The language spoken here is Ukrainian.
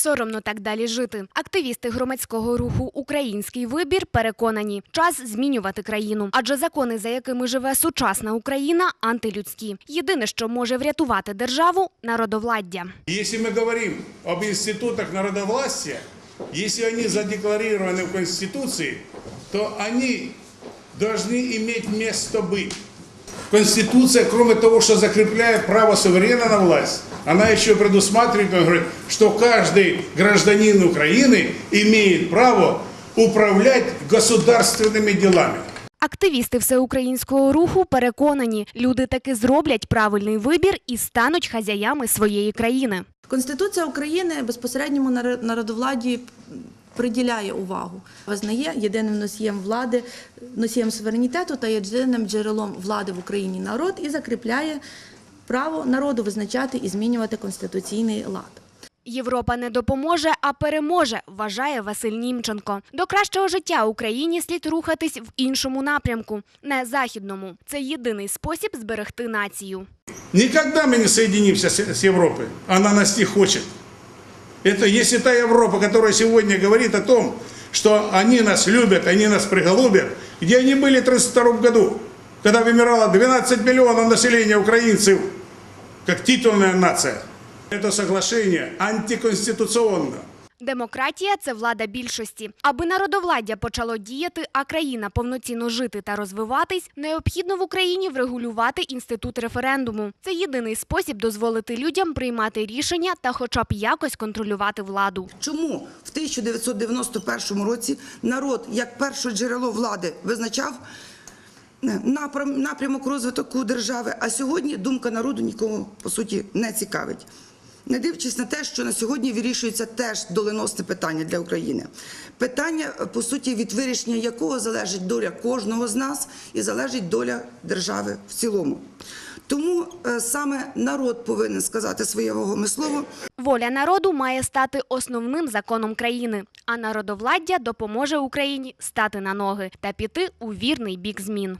соромно так далі жити. Активісти громадського руху Український вибір переконані, час змінювати країну, адже закони, за якими живе сучасна Україна, антилюдські. Єдине, що може врятувати державу народовладдя. Если мы говорим об институтах народовластия, если они задекларированы в Конституции, то они должны иметь место быть. Конституция, кроме того, что закрепляет право суверена на власть, она еще предусматривает, она говорит, что каждый гражданин Украины имеет право управлять государственными делами. Активісти всеукраїнського руху переконані, люди таки зроблять правильний вибір і стануть хазяями своєї країни. Конституція України безпосередньому наро- народовладді приділяє увагу, визнає єдиним носієм влади, носієм суверенітету та єдиним джерелом влади в Україні народ і закріпляє право народу визначати і змінювати конституційний лад. Європа не допоможе, а переможе, вважає Василь Німченко. До кращого життя Україні слід рухатись в іншому напрямку, не західному. Це єдиний спосіб зберегти націю. Никогда мы не соединимся с, с Европой. Она нас не хочет. Это если та Европа, которая сегодня говорит о том, что они нас любят, они нас приголубят, где они были в 1932 году, когда вымирало 12 миллионов населения украинцев, как титульная нация. Это соглашение антиконституционно. Демократія це влада більшості. Аби народовладдя почало діяти, а країна повноцінно жити та розвиватись, необхідно в Україні врегулювати інститут референдуму. Це єдиний спосіб дозволити людям приймати рішення та, хоча б якось контролювати владу. Чому в 1991 році народ як перше джерело влади визначав напрям- напрямок розвитку держави, а сьогодні думка народу нікого по суті не цікавить. Не дивлячись на те, що на сьогодні вирішується теж доленосне питання для України. Питання, по суті, від вирішення якого залежить доля кожного з нас і залежить доля держави в цілому. Тому е, саме народ повинен сказати своє вагоме слово. Воля народу має стати основним законом країни, а народовладдя допоможе Україні стати на ноги та піти у вірний бік змін.